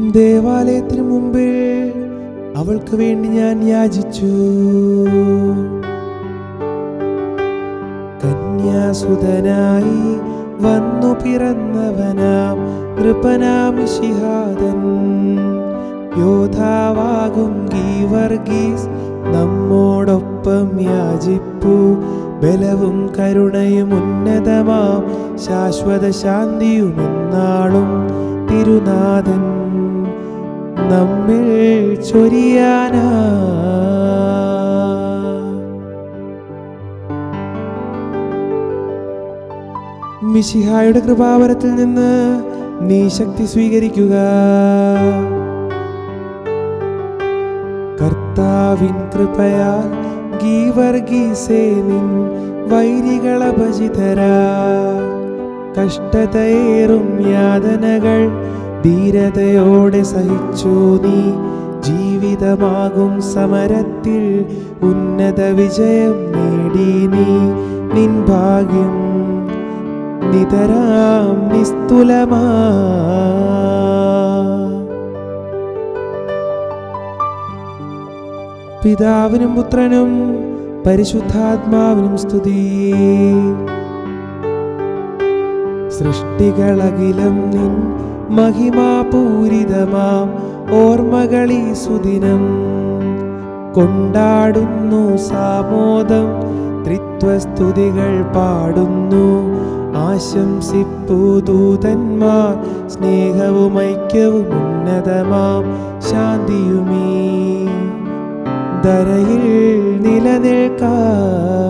ദേവാലയത്തിന് മുമ്പിൽ അവൾക്ക് വേണ്ടി ഞാൻ യാചിച്ചു. കന്യാസുതനായി വന്നു പിറന്നവനാം നൃപനാമിഷിഹാദൻ യോധാവാകും ഗീവർഗീസ് നമ്മോടൊപ്പം യാചിപ്പു. ബലവും കരുണയും ഉന്നതമാം ശാശ്വത ശാന്തിയുമെന്നാളും തിരുനാഥൻ. നമ്മിൽ ചൊരിയാനാ. മിശിഹായുടെ കൃപാവരത്തിൽ നിന്ന് നീ ശക്തി സ്വീകരിക്കുക. കർത്താവിൻ കൃപയാൽ ഗീവർഗീസേ നിൻ വൈരികളപചിതരാ. കഷ്ടതയേറും യാതനകൾ ധീരതയോടെ സഹിച്ചു നീ. ജീവിതമാകും സമരത്തിൽ ഉന്നത വിജയം നേടി നീ. നിൻ ഭാഗ്യം നിതരാം നിസ്തുലമാ. പിതാവിനും പുത്രനും പരിശുദ്ധാത്മാവിനും സ്തുതി. സൃഷ്ടികളകിലം നിൻ മഹിമാപൂരിതമാം ഓർമ്മകളി സുദിനം കൊണ്ടാടുന്നു സാമോദം ത്രിത്വസ്തുതികൾ പാടുന്നു. ആശംസിപ്പുതൂതന്മാർ സ്നേഹവും ഐക്യവും ഉന്നതമാം ശാന്തിയുമീ. ധരയിൽ നിലനിൽക്കാം.